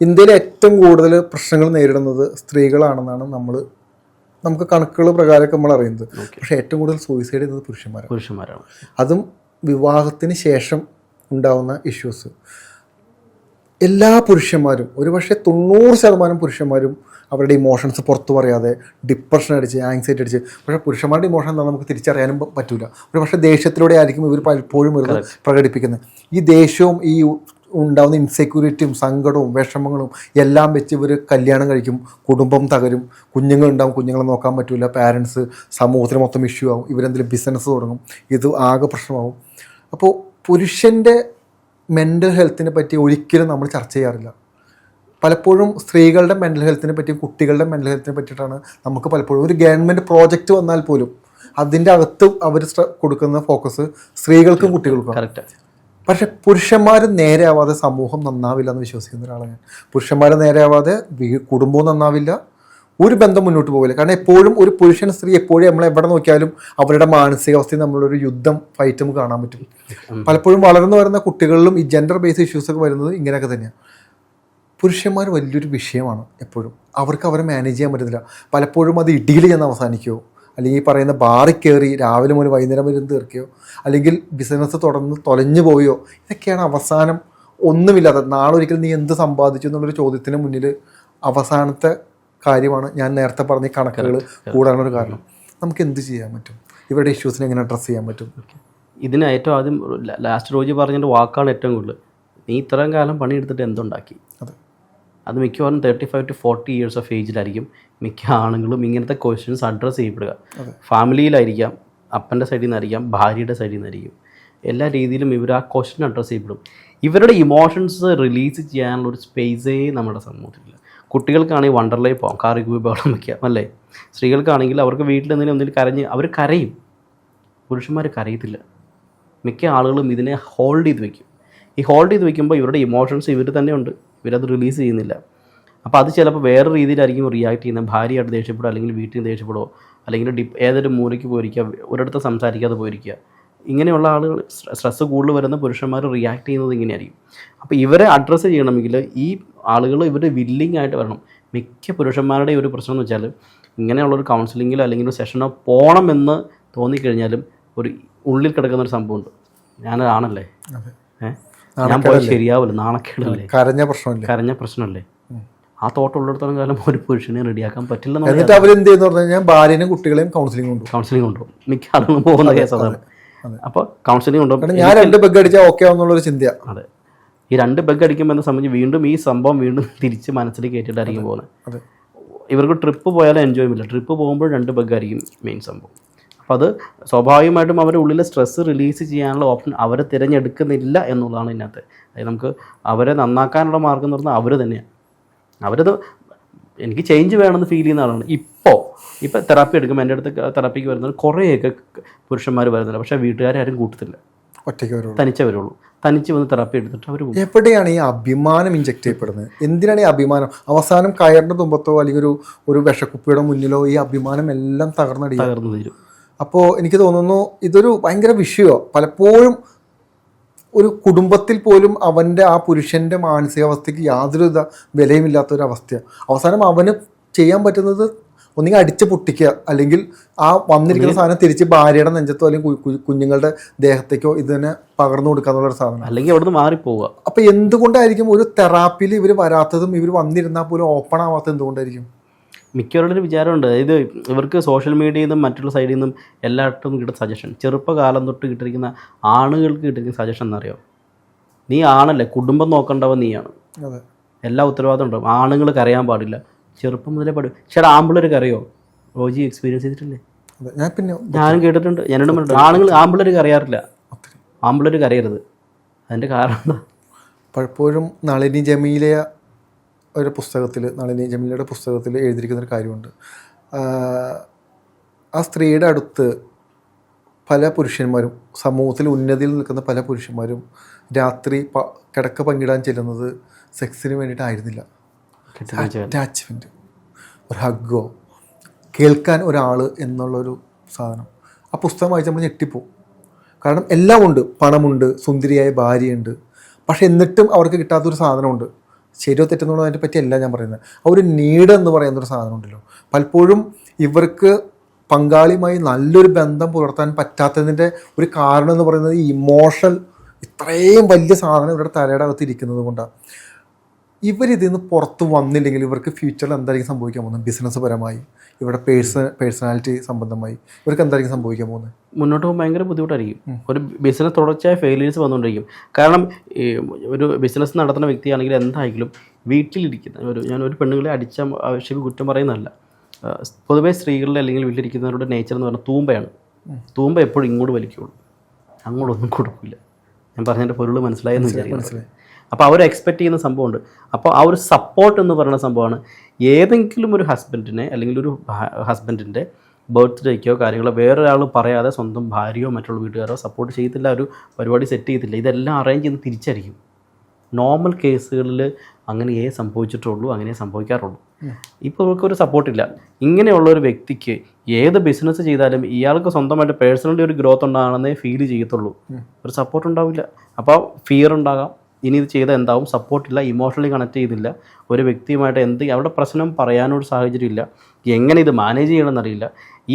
ഇന്ത്യയിൽ ഏറ്റവും കൂടുതൽ പ്രശ്നങ്ങൾ നേരിടുന്നത് സ്ത്രീകളാണെന്നാണ് നമ്മൾ നമുക്ക് കണക്കുകൾ പ്രകാരമൊക്കെ നമ്മൾ അറിയുന്നത്. പക്ഷേ ഏറ്റവും കൂടുതൽ സൂയിസൈഡ് ചെയ്യുന്നത് പുരുഷന്മാരാണ്. പുരുഷന്മാരാണ്. അതും വിവാഹത്തിന് ശേഷം ഉണ്ടാവുന്ന ഇഷ്യൂസ് എല്ലാ പുരുഷന്മാരും ഒരുപക്ഷെ തൊണ്ണൂറ് ശതമാനം പുരുഷന്മാരും അവരുടെ ഇമോഷൻസ് പുറത്തു പറയാതെ ഡിപ്രഷൻ അടിച്ച് ആങ്സൈറ്റി അടിച്ച്. പക്ഷേ പുരുഷന്മാരുടെ ഇമോഷൻ എന്താ നമുക്ക് തിരിച്ചറിയാനും പറ്റില്ല പറ്റൂല. ഒരു പക്ഷേ ദേഷ്യത്തിലൂടെ ആയിരിക്കും ഇവർ പലപ്പോഴും ഇവർ പ്രകടിപ്പിക്കുന്നത്. ഈ ദേഷ്യവും ഈ ഉണ്ടാകുന്ന ഇൻസെക്യൂരിറ്റിയും സങ്കടവും വിഷമങ്ങളും എല്ലാം വെച്ച് ഇവർ കല്യാണം കഴിക്കും. കുടുംബം തകരും. കുഞ്ഞുങ്ങളുണ്ടാവും. കുഞ്ഞുങ്ങളെ നോക്കാൻ പറ്റില്ല പാരൻസ് സമൂഹത്തിന് മൊത്തം ഇഷ്യൂ ആവും. ഇവരെന്തെങ്കിലും ബിസിനസ് തുടങ്ങും. ഇത് ആകെ പ്രശ്നമാവും. അപ്പോൾ പുരുഷന്റെ മെന്റൽ ഹെൽത്തിനെ പറ്റി ഒരിക്കലും നമ്മൾ ചർച്ച ചെയ്യാറില്ല. പലപ്പോഴും സ്ത്രീകളുടെ മെന്റൽ ഹെൽത്തിനെ പറ്റിയും കുട്ടികളുടെ മെന്റൽ ഹെൽത്തിനെ പറ്റിയിട്ടാണ് നമുക്ക് പലപ്പോഴും ഒരു ഗവൺമെന്റ് പ്രോജക്റ്റ് വന്നാൽ പോലും അതിന്റെ അകത്ത് അവർ കൊടുക്കുന്ന ഫോക്കസ് സ്ത്രീകൾക്കും കുട്ടികൾക്കും പക്ഷെ പുരുഷന്മാർ നേരെ ആവാതെ സമൂഹം നന്നാവില്ല എന്ന് വിശ്വസിക്കുന്ന ഒരാളാണ് ഞാൻ. പുരുഷന്മാർ നേരെയാവാതെ കുടുംബവും നന്നാവില്ല. ഒരു ബന്ധം മുന്നോട്ട് പോകില്ല കാരണം എപ്പോഴും ഒരു പുരുഷൻ സ്ത്രീ എപ്പോഴും നമ്മൾ എവിടെ നോക്കിയാലും അവരുടെ മാനസികാവസ്ഥയിൽ നമ്മളൊരു യുദ്ധം ഫൈറ്റും കാണാൻ പറ്റും. പലപ്പോഴും വളർന്നു വരുന്ന കുട്ടികളിലും ഈ ജെൻഡർ ബേസ് ഇഷ്യൂസ് ഒക്കെ വരുന്നത് ഇങ്ങനെയൊക്കെ തന്നെയാണ്. പുരുഷന്മാർ വലിയൊരു വിഷയമാണ് എപ്പോഴും. അവർക്ക് അവരെ മാനേജ് ചെയ്യാൻ പറ്റുന്നില്ല. പലപ്പോഴും അത് ഇടിയിൽ ചെന്ന് അവസാനിക്കുകയോ അല്ലെങ്കിൽ ഈ പറയുന്ന ബാറിൽ കയറി രാവിലെ മുതൽ വൈകുന്നേരം വരെ തീർക്കുകയോ അല്ലെങ്കിൽ ബിസിനസ് തുടർന്ന് തൊലഞ്ഞു പോയോ? ഇതൊക്കെയാണ് അവസാനം ഒന്നുമില്ലാതെ നാളെ ഒരിക്കലും നീ എന്ത് സമ്പാദിച്ചു എന്നുള്ളൊരു ചോദ്യത്തിന് മുന്നിൽ അവസാനത്തെ കാര്യമാണ് ഞാൻ നേരത്തെ പറഞ്ഞ കണക്കുകൾ കൂടാനൊരു കാരണം. നമുക്ക് എന്ത് ചെയ്യാൻ പറ്റും? ഇവരുടെ ഇഷ്യൂസിനെ എങ്ങനെ അഡ്രസ്സ് ചെയ്യാൻ പറ്റും? ഇതിന് ഏറ്റവും ആദ്യം ലാസ്റ്റ് റോജി പറഞ്ഞതിന്റെ വാക്കാണ് ഏറ്റവും കൂടുതൽ. നീ ഇത്രയും കാലം പണിയെടുത്തിട്ട് എന്തുണ്ടാക്കി? അതെ മിക്കവാറും thirty five to forty years of ഏജിലായിരിക്കും മിക്ക ആണുങ്ങളും ഇങ്ങനത്തെ ക്വസ്റ്റ്യൻസ് അഡ്രസ്സ് ചെയ്യപ്പെടുക. ഫാമിലിയിലായിരിക്കാം അപ്പന്റെ സൈഡിൽ നിന്നായിരിക്കാം ഭാര്യയുടെ സൈഡിൽ നിന്നായിരിക്കും എല്ലാ രീതിയിലും ഇവർ ആ ക്വസ്റ്റ്യൻ അഡ്രസ്സ് ചെയ്യപ്പെടും. ഇവരുടെ ഇമോഷൻസ് റിലീസ് ചെയ്യാനുള്ള ഒരു സ്പേസേ നമ്മുടെ സമൂഹത്തിലില്ല. കുട്ടികൾക്കാണെങ്കിൽ വണ്ടർലേ പോകാം കാറി കൂടി ബഹളം വയ്ക്കാം അല്ലേ? സ്ത്രീകൾക്കാണെങ്കിൽ അവർക്ക് വീട്ടിൽ എന്തെങ്കിലും എന്തെങ്കിലും കരഞ്ഞ് അവർ കരയും. പുരുഷന്മാർ കരയത്തില്ല. മിക്ക ആളുകളും ഇതിനെ ഹോൾഡ് ചെയ്ത് വെക്കും. ഈ ഹോൾഡ് ചെയ്ത് വെക്കുമ്പോൾ ഇവരുടെ ഇമോഷൻസ് ഇവർ തന്നെ ഉണ്ട്. ഇവരത് റിലീസ് ചെയ്യുന്നില്ല. അപ്പോൾ അത് ചിലപ്പോൾ വേറെ രീതിയിലായിരിക്കും റിയാക്ട് ചെയ്യുന്നത് ഭാര്യയായിട്ട് ദേഷ്യപ്പെടുക അല്ലെങ്കിൽ വീട്ടിൽ നിന്ന് ദേഷ്യപ്പെടുക അല്ലെങ്കിൽ ഡി ഏതൊരു മൂലയ്ക്ക് പോയിരിക്കുക ഒരിടത്ത് സംസാരിക്കാതെ പോയിരിക്കുക. ഇങ്ങനെയുള്ള ആളുകൾ സ്ട്രെസ്സ് കൂടുതൽ വരുന്ന പുരുഷന്മാർ റിയാക്ട് ചെയ്യുന്നത് ഇങ്ങനെയായിരിക്കും. അപ്പോൾ ഇവരെ അഡ്രസ്സ് ചെയ്യണമെങ്കിൽ ഈ ആളുകൾ ഇവർ വില്ലിംഗ് ആയിട്ട് വരണം. മിക്ക പുരുഷന്മാരുടെ ഒരു പ്രശ്നം എന്ന് വെച്ചാൽ ഇങ്ങനെയുള്ളൊരു കൗൺസിലിങ്ങിലോ അല്ലെങ്കിൽ ഒരു സെഷനോ പോകണമെന്ന് തോന്നിക്കഴിഞ്ഞാലും ഒരു ഉള്ളിൽ കിടക്കുന്ന ഒരു സംഭവമുണ്ട്. ഞാനതാണല്ലേ ഏഹ് ഞാൻ പോയി ശരിയാവില്ല നാണക്കേടല്ലേ? കരഞ്ഞ പ്രശ്നമില്ല? കരഞ്ഞ പ്രശ്നമല്ലേ? ആ തോട്ടം ഉള്ളിടത്തോളം കാലം ഒരു പുരുഷനെ റെഡിയാക്കാൻ പറ്റില്ല എന്നിട്ട് അവരെന്ത് ചെയ്യുന്ന? പറഞ്ഞു കഴിഞ്ഞാൽ ഭാര്യനെയും കുട്ടികളെയും കൗൺസിലിംഗ് കൊണ്ട് കൗൺസിലിംഗ് കൊണ്ടു മിക്ക ആളുകളും പോകുന്ന കേസ് അതാണ് അതെ. അപ്പോൾ കൗൺസിലിംഗ് കൊണ്ടു ഞാൻ രണ്ട് ബെഗ് അടിച്ചാൽ ഓക്കെ ആവുന്നുള്ളൊരു ചിന്തയാ. അതെ. ഈ രണ്ട് ബഗ് അടിക്കുമ്പോൾ എന്നെ സംബന്ധിച്ച് വീണ്ടും ഈ സംഭവം വീണ്ടും തിരിച്ച് മനസ്സിൽ കയറ്റിയിട്ടായിരിക്കും പോകുന്നത്. ഇവർക്ക് ട്രിപ്പ് പോയാലും എൻജോയ് ഇല്ല. ട്രിപ്പ് പോകുമ്പോൾ രണ്ട് ബഗ് ആയിരിക്കും മെയിൻ സംഭവം. അപ്പോൾ അത് സ്വാഭാവികമായിട്ടും അവരുടെ ഉള്ളിലെ സ്ട്രെസ്സ് റിലീസ് ചെയ്യാനുള്ള ഓപ്ഷൻ അവരെ തിരഞ്ഞെടുക്കുന്നില്ല എന്നുള്ളതാണ് ഇതിനകത്ത്. അതായത് നമുക്ക് അവരെ നന്നാക്കാനുള്ള മാർഗം എന്ന് പറഞ്ഞാൽ അവർ തന്നെയാണ് അവരത് എനിക്ക് ചേഞ്ച് വേണമെന്ന് ഫീൽ ചെയ്യുന്ന ആളാണ്. ഇപ്പോൾ ഇപ്പോൾ തെറാപ്പി എടുക്കുമ്പോൾ എന്റെ അടുത്ത് തെറാപ്പിക്ക് വരുന്നത് കുറേയൊക്കെ പുരുഷന്മാർ വരുന്നുണ്ട്. പക്ഷേ വീട്ടുകാരും കൂട്ടത്തില്ല. ഒറ്റയ്ക്ക് വരുള്ളൂ. തനിച്ചേ വരുള്ളൂ. തനിച്ച് വന്ന് തെറാപ്പി എടുത്തിട്ട് അവർ എവിടെയാണ് ഈ അഭിമാനം ഇഞ്ചെക്ട് ചെയ്യപ്പെടുന്നത്? എന്തിനാണ് ഈ അഭിമാനം? അവസാനം കയറിന്റെ തുമ്പത്തോ അല്ലെങ്കിൽ ഒരു ഒരു വിഷക്കുപ്പിയുടെ മുന്നിലോ ഈ അഭിമാനം എല്ലാം തകർന്നടി തകർന്നു തീരും. അപ്പോൾ എനിക്ക് തോന്നുന്നു ഇതൊരു ഭയങ്കര വിഷയമോ? പലപ്പോഴും ഒരു കുടുംബത്തിൽ പോലും അവന്റെ ആ പുരുഷന്റെ മാനസികാവസ്ഥയ്ക്ക് യാതൊരു വിലയുമില്ലാത്ത ഒരു അവസ്ഥയാണ് അവസാനം അവന് ചെയ്യാൻ പറ്റുന്നത് ഒന്നുകിൽ അടിച്ച് പൊട്ടിക്കുക അല്ലെങ്കിൽ ആ വന്നിരിക്കുന്ന സാധനം തിരിച്ച് ഭാര്യയുടെ നെഞ്ചത്തോ അല്ലെങ്കിൽ കുഞ്ഞുങ്ങളുടെ ദേഹത്തേക്കോ ഇതിനെ തന്നെ പകർന്നു കൊടുക്കുക എന്നുള്ളൊരു സാധനം അല്ലെങ്കിൽ അവിടുന്ന് മാറിപ്പോവുക. അപ്പോൾ എന്തുകൊണ്ടായിരിക്കും ഒരു തെറാപ്പിയിൽ ഇവർ വരാത്തതും ഇവർ വന്നിരുന്നാൽ പോലും ഓപ്പൺ ആവാത്തത് എന്തുകൊണ്ടായിരിക്കും? മിക്കവരുടെ ഒരു വിചാരമുണ്ട്. ഇത് ഇവർക്ക് സോഷ്യൽ മീഡിയയിൽ നിന്നും മറ്റുള്ള സൈഡിൽ നിന്നും എല്ലായിടത്തും കിട്ടുന്ന സജഷൻ ചെറുപ്പകാലം തൊട്ട് കിട്ടിയിരിക്കുന്ന ആണുകൾക്ക് കിട്ടിയിരിക്കുന്ന സജഷൻ എന്നറിയോ? നീ ആണല്ലേ? കുടുംബം നോക്കേണ്ടവൻ നീയാണ്. എല്ലാ ഉത്തരവാദിത്വം ഉണ്ടാവും ആണുങ്ങൾ കരയാൻ പാടില്ല. ചെറുപ്പം മുതലേ പാടും ചേട്ടാ ആമ്പിള്ളേർ കറിയോ റോജി എക്സ്പീരിയൻസ് ചെയ്തിട്ടില്ലേ? ഞാൻ പിന്നെ ഞാനും കേട്ടിട്ടുണ്ട്. ഞാനോട് പറഞ്ഞിട്ടുണ്ട് ആണുങ്ങൾ ആമ്പിള്ളേർ കറിയാറില്ല ആമ്പിള്ളേർ കരയരുത് അതിന്റെ കാരണം എന്താ? പലപ്പോഴും നളിനി ജമീല ഒരു പുസ്തകത്തിൽ നളിനി ജമീലയുടെ പുസ്തകത്തിൽ എഴുതിയിരിക്കുന്ന ഒരു കാര്യമുണ്ട്. ആ സ്ത്രീയുടെ അടുത്ത് പല പുരുഷന്മാരും സമൂഹത്തിൽ ഉന്നതിയിൽ നിൽക്കുന്ന പല പുരുഷന്മാരും രാത്രി പ കിടക്ക പങ്കിടാൻ ചെല്ലുന്നത് സെക്സിന് വേണ്ടിയിട്ടായിരുന്നില്ല. അറ്റാച്ച്മെന്റ് ഒരു ഹഗ്ഗോ കേൾക്കാൻ ഒരാൾ എന്നുള്ളൊരു സാധനം. ആ പുസ്തകം വായിച്ച് നമ്മൾ ഞെട്ടിപ്പോവും. കാരണം എല്ലാം ഉണ്ട്. പണമുണ്ട് സുന്ദരിയായ ഭാര്യയുണ്ട്. പക്ഷെ എന്നിട്ടും അവർക്ക് കിട്ടാത്തൊരു സാധനമുണ്ട്. ശരിയോ തെറ്റെന്നുള്ളതിനെ പറ്റിയല്ല ഞാൻ പറയുന്നത്. ആ ഒരു നീഡ് എന്ന് പറയുന്ന ഒരു സാധനം ഉണ്ടല്ലോ പലപ്പോഴും ഇവർക്ക് പങ്കാളിയുമായി നല്ലൊരു ബന്ധം പുലർത്താൻ പറ്റാത്തതിന്റെ ഒരു കാരണം എന്ന് പറയുന്നത് ഇമോഷണൽ ഇത്രയും വലിയ സാധനം ഇവരുടെ തലയുടെ അകത്ത് ഇരിക്കുന്നത് കൊണ്ടാണ് ഇവരിതിൽ നിന്ന് പുറത്ത് വന്നില്ലെങ്കിൽ ഇവർക്ക് ഫ്യൂച്ചറിൽ എന്തായിരിക്കും സംഭവിക്കാൻ പോകുന്നത്? ബിസിനസ് പരമായി. ഇവരുടെ പേഴ്സൺ പേഴ്സണാലിറ്റി സംബന്ധമായി ഇവർക്ക് എന്തായിരിക്കും സംഭവിക്കാൻ പോകുന്നത്? മുന്നോട്ട് പോകുമ്പോൾ ഭയങ്കര ബുദ്ധിമുട്ടായിരിക്കും. ഒരു ബിസിനസ് തുടർച്ചയായ ഫെയിലിയേഴ്സ് വന്നുകൊണ്ടിരിക്കും. കാരണം ഒരു ബിസിനസ് നടത്തുന്ന വ്യക്തിയാണെങ്കിൽ എന്തായാലും വീട്ടിലിരിക്കുന്ന ഒരു ഞാൻ ഒരു പെണ്ണുങ്ങളെ അടിച്ച ആവശ്യം കുറ്റം പറയുന്നതല്ല. പൊതുവേ സ്ത്രീകളിൽ അല്ലെങ്കിൽ വീട്ടിലിരിക്കുന്നവരുടെ നേച്ചർ എന്ന് പറഞ്ഞാൽ തൂമ്പയാണ്. തൂമ്പ എപ്പോഴും ഇങ്ങോട്ട് വലിക്കുള്ളൂ. അങ്ങോട്ടൊന്നും കൊടുക്കില്ല. ഞാൻ പറഞ്ഞതിന്റെ പൊരുൾ മനസ്സിലായെന്ന് വിചാരിക്കുന്നു. അപ്പോൾ അവർ എക്സ്പെക്ട് ചെയ്യുന്ന സംഭവമുണ്ട്. അപ്പോൾ ആ ഒരു സപ്പോർട്ട് എന്ന് പറയുന്ന സംഭവമാണ് ഏതെങ്കിലും ഒരു ഹസ്ബൻഡിനെ അല്ലെങ്കിൽ ഒരു ഹസ്ബൻഡിന്റെ ബർത്ത്ഡേക്കോ കാര്യങ്ങളോ വേറൊരാൾ പറയാതെ സ്വന്തം ഭാര്യയോ മറ്റുള്ള വീട്ടുകാരോ സപ്പോർട്ട് ചെയ്യത്തില്ല ഒരു പരിപാടി സെറ്റ് ചെയ്യത്തില്ല ഇതെല്ലാം അറേഞ്ച് ചെയ്ത് തിരിച്ചായിരിക്കും നോർമൽ കേസുകളിൽ അങ്ങനെയേ സംഭവിച്ചിട്ടുള്ളൂ അങ്ങനെ സംഭവിക്കാറുള്ളൂ. ഇപ്പോൾ ഇവർക്കൊരു സപ്പോർട്ടില്ല ഇങ്ങനെയുള്ള ഒരു വ്യക്തിക്ക് ഏത് ബിസിനസ് ചെയ്താലും ഇയാൾക്ക് സ്വന്തമായിട്ട് പേഴ്സണലി ഒരു ഗ്രോത്ത് ഉണ്ടാകണമെന്നേ ഫീൽ ചെയ്യത്തുള്ളൂ. ഒരു സപ്പോർട്ട് ഉണ്ടാവില്ല. അപ്പോൾ ഫിയർ ഉണ്ടാകാം. ഇനി ഇത് ചെയ്താൽ എന്താവും? സപ്പോർട്ടില്ല ഇമോഷണലി കണക്ട് ചെയ്തില്ല. ഒരു വ്യക്തിയുമായിട്ട് എന്ത് അവരുടെ പ്രശ്നം പറയാനൊരു സാഹചര്യം ഇല്ല. എങ്ങനെ ഇത് മാനേജ് ചെയ്യണമെന്നറിയില്ല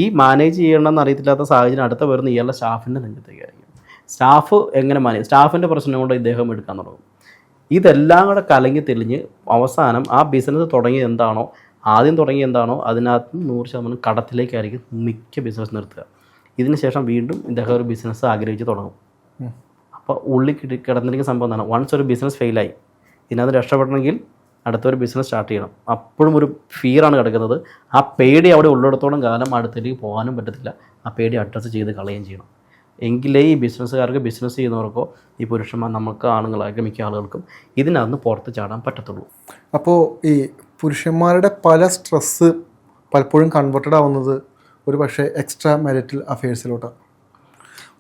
ഈ മാനേജ് ചെയ്യണമെന്ന് അറിയത്തില്ലാത്ത സാഹചര്യം അടുത്ത വരുന്ന ഇയാളുടെ സ്റ്റാഫിന്റെ നെഞ്ചത്തേക്കായിരിക്കും സ്റ്റാഫ് എങ്ങനെ മാനേജ് സ്റ്റാഫിന്റെ പ്രശ്നം കൊണ്ട് ഇദ്ദേഹം എടുക്കാൻ തുടങ്ങും. ഇതെല്ലാം കൂടെ കലങ്ങി തെളിഞ്ഞ് അവസാനം ആ ബിസിനസ് തുടങ്ങിയത് എന്താണോ ആദ്യം തുടങ്ങിയത് എന്താണോ അതിനകത്ത് നൂറ് ശതമാനം കടത്തിലേക്കായിരിക്കും മിക്ക ബിസിനസ് നിർത്തുക. ഇതിന് ശേഷം വീണ്ടും ഇദ്ദേഹം ഒരു ബിസിനസ് ആഗ്രഹിച്ച് തുടങ്ങും. അപ്പോൾ ഉള്ളിൽ കിടന്നിരിക്കുന്ന സംഭവം എന്താണ്? വൺസ് ഒരു ബിസിനസ് ഫെയിലായി ഇതിനകത്ത് രക്ഷപ്പെടണമെങ്കിൽ അടുത്തൊരു ബിസിനസ് സ്റ്റാർട്ട് ചെയ്യണം. അപ്പോഴും ഒരു ഫിയറാണ് കിടക്കുന്നത്. ആ പേടി അവിടെ ഉള്ളിടത്തോളം കാലം അടുത്തേക്ക് പോകാനും പറ്റത്തില്ല. ആ പേടി അഡ്രസ്സ് ചെയ്ത് കളയുകയും ചെയ്യണം. എങ്കിലേ ഈ ബിസിനസ്സുകാർക്ക് ബിസിനസ് ചെയ്യുന്നവർക്കോ ഈ പുരുഷന്മാർ നമുക്ക് ആണുങ്ങളായിട്ട് മിക്ക ആളുകൾക്കും ഇതിനകത്ത് പുറത്ത് ചാടാൻ പറ്റത്തുള്ളൂ. അപ്പോൾ ഈ പുരുഷന്മാരുടെ പല സ്ട്രെസ്സ് പലപ്പോഴും കൺവേർട്ടഡ് ആവുന്നത് ഒരു പക്ഷേ എക്സ്ട്രാ മാരിറ്റൽ അഫെയർസിലോട്ടാണ്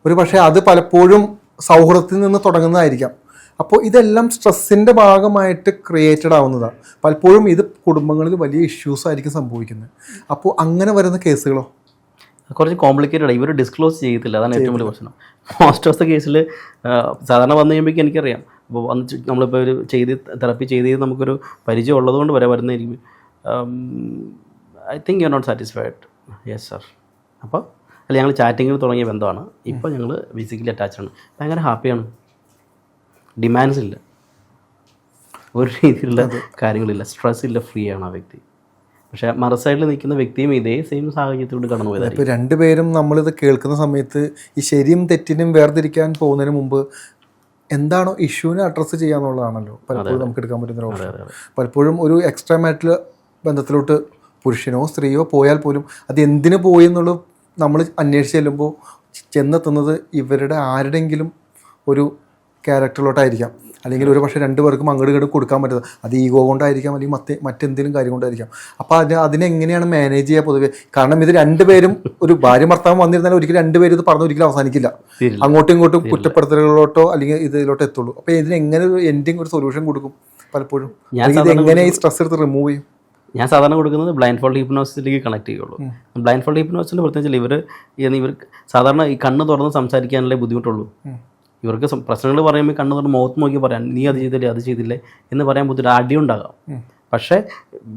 ഒരു പക്ഷേ അത് പലപ്പോഴും സൗഹൃദത്തിൽ നിന്ന് തുടങ്ങുന്നതായിരിക്കാം. അപ്പോൾ ഇതെല്ലാം സ്ട്രെസ്സിന്റെ ഭാഗമായിട്ട് ക്രിയേറ്റഡ് ആവുന്നതാണ് പലപ്പോഴും ഇത് കുടുംബങ്ങളിൽ വലിയ ഇഷ്യൂസ് ആയിരിക്കും സംഭവിക്കുന്നത്. അപ്പോൾ അങ്ങനെ വരുന്ന കേസുകളോ? കുറച്ച് കോംപ്ലിക്കേറ്റഡ് ഇവർ ഡിസ്ക്ലോസ് ചെയ്യത്തില്ല അതാണ് ഏറ്റവും വലിയ പ്രശ്നം. മോസ്റ്റ് ഓഫ് ദ കേസിൽ സാധാരണ വന്നു കഴിയുമ്പോഴേക്കും എനിക്കറിയാം. അപ്പോൾ വന്ന് നമ്മളിപ്പോൾ ഒരു ചെയ്ത് തെറപ്പി ചെയ്ത് നമുക്കൊരു പരിചയം ഉള്ളതുകൊണ്ട് വരെ വരുന്നതായിരിക്കും. I think you are not satisfied yes sir അപ്പോൾ അല്ല ഞങ്ങൾ ചാറ്റിങ്ങിൽ തുടങ്ങിയ ബന്ധമാണ്. ഇപ്പോൾ ഞങ്ങൾ ഫിസിക്കലി അറ്റാച്ച്ഡ് ആണ്. ഭയങ്കര ഹാപ്പിയാണ് ഡിമാൻഡ്സ് ഇല്ല. ഒരു രീതിയിലുള്ള കാര്യങ്ങളില്ല. സ്ട്രെസ് ഇല്ല ഫ്രീ ആണ് ആ വ്യക്തി. പക്ഷെ മറസൈഡിൽ നിൽക്കുന്ന വ്യക്തിയും ഇതേ സെയിം സാഹചര്യത്തിലൂടെ കടന്നു പോയത് ഇപ്പോൾ രണ്ടുപേരും നമ്മളിത് കേൾക്കുന്ന സമയത്ത് ഈ ശരിയും തെറ്റിനും വേർതിരിക്കാൻ പോകുന്നതിന് മുമ്പ് എന്താണോ ഇഷ്യൂവിനെ അഡ്രസ്സ് ചെയ്യാന്നുള്ളതാണല്ലോ പലപ്പോഴും നമുക്ക് എടുക്കാൻ പറ്റുന്ന ഓപ്ഷൻ പലപ്പോഴും ഒരു എക്സ്ട്രാ മാറ്റിൽ ബന്ധത്തിലോട്ട് പുരുഷനോ സ്ത്രീയോ പോയാൽ പോലും അത് എന്തിനു പോയി എന്നുള്ളത് നമ്മൾ അന്വേഷിച്ച് ചെല്ലുമ്പോൾ ചെന്നെത്തുന്നത് ഇവരുടെ ആരുടെങ്കിലും ഒരു ക്യാരക്ടറിലോട്ടായിരിക്കാം. അല്ലെങ്കിൽ ഒരു പക്ഷേ രണ്ടു പേർക്കും അങ്ങോട്ട് ഇങ്ങോട്ട് കൊടുക്കാൻ പറ്റുന്നത് അത് ഈഗോ കൊണ്ടായിരിക്കാം അല്ലെങ്കിൽ മറ്റേ മറ്റെന്തെങ്കിലും കാര്യം കൊണ്ടായിരിക്കാം. അപ്പോൾ അത് അതിനെങ്ങനെയാണ് മാനേജ് ചെയ്യുക പൊതുവെ? കാരണം ഇത് രണ്ടുപേരും ഒരു ഭാര്യ ഭർത്താവ് വന്നിരുന്നാലും ഒരിക്കലും രണ്ടുപേരും ഇത് പറഞ്ഞ് ഒരിക്കലും അവസാനിക്കില്ല. അങ്ങോട്ടും ഇങ്ങോട്ടും കുറ്റപ്പെടുത്തലുകളിലോട്ടോ അല്ലെങ്കിൽ ഇതിലോട്ടോ എത്തുള്ളൂ. അപ്പോൾ ഇതിന് എങ്ങനെ ഒരു എൻഡിങ് ഒരു സൊല്യൂഷൻ കൊടുക്കും പലപ്പോഴും? എങ്ങനെ ഈ സ്ട്രെസ് എടുത്ത് റിമൂവ് ചെയ്യും? ഞാൻ സാധാരണ കൊടുക്കുന്നത് ബ്ലൈൻഡ് ഫോൾഡ് ഹിപ്നോസിലേക്ക് കണക്ട് ചെയ്യുള്ളൂ. ബ്ലൈൻഡ് ഫോൾഡ് ഹിപ്നോസിൽ പ്രത്യേകിച്ച് ഇവർ ഇവർ സാധാരണ ഈ കണ്ണ് തുറന്ന് സംസാരിക്കാനല്ലേ ബുദ്ധിമുട്ടുള്ളൂ. ഇവർക്ക് പ്രശ്നങ്ങൾ പറയുമ്പോൾ കണ്ണ് തുറന്ന് മുഖത്ത് നോക്കി പറയാൻ നീ അത് ചെയ്തില്ലേ അത് ചെയ്തില്ലേ? എന്ന് പറയാൻ ബുദ്ധിമുട്ട് അടി ഉണ്ടാകാം. പക്ഷേ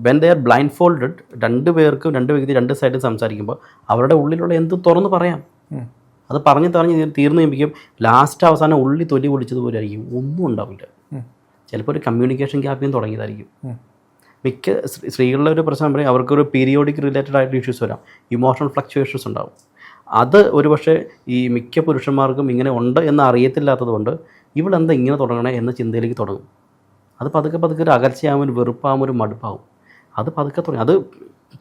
when they are blindfolded രണ്ട് പേർക്കും രണ്ട് വ്യക്തി രണ്ട് സൈഡിൽ സംസാരിക്കുമ്പോൾ അവരുടെ ഉള്ളിലുള്ള എന്ത് തുറന്ന് പറയാം. അത് പറഞ്ഞ് പറഞ്ഞ് തീർന്നു കഴിയുമ്പോഴേക്കും ലാസ്റ്റ് അവസാനം ഉള്ളി തൊലി പൊളിച്ചതുപോലെ ആയിരിക്കും. ഒന്നും ഉണ്ടാവില്ല. ചിലപ്പോൾ ഒരു കമ്മ്യൂണിക്കേഷൻ ഗ്യാപ്പിൽ തുടങ്ങിയതായിരിക്കും. മിക്ക സ്ത്രീ- സ്ത്രീകളുടെ ഒരു പ്രശ്നം പറയും അവർക്കൊരു പീരിയോഡിക് റിലേറ്റഡ് ആയിട്ട് ഇഷ്യൂസ് വരാം. ഇമോഷണൽ ഫ്ലക്ച്വേഷൻസ് ഉണ്ടാവും. അത് ഒരുപക്ഷെ ഈ മിക്ക പുരുഷന്മാർക്കും ഇങ്ങനെ ഉണ്ട് എന്ന് അറിയത്തില്ലാത്തത് കൊണ്ട് ഇവളെന്താ ഇങ്ങനെ തുടങ്ങണേ എന്ന ചിന്തയിലേക്ക് തുടങ്ങും. അത് പതുക്കെ പതുക്കെ ഒരു അകർച്ചയാകും ഒരു വെറുപ്പാകും ഒരു മടുപ്പാവും. അത് പതുക്കെ തുടങ്ങി. അത്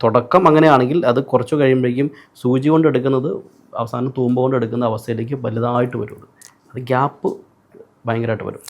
തുടക്കം അങ്ങനെയാണെങ്കിൽ അത് കുറച്ച് കഴിയുമ്പോഴേക്കും സൂചി കൊണ്ട് എടുക്കുന്നത് അവസാനം തൂമ്പ കൊണ്ട് എടുക്കുന്ന അവസ്ഥയിലേക്ക് വലുതായിട്ട് വരും അത്. അത് ഗ്യാപ്പ് ഭയങ്കരമായിട്ട് വരും.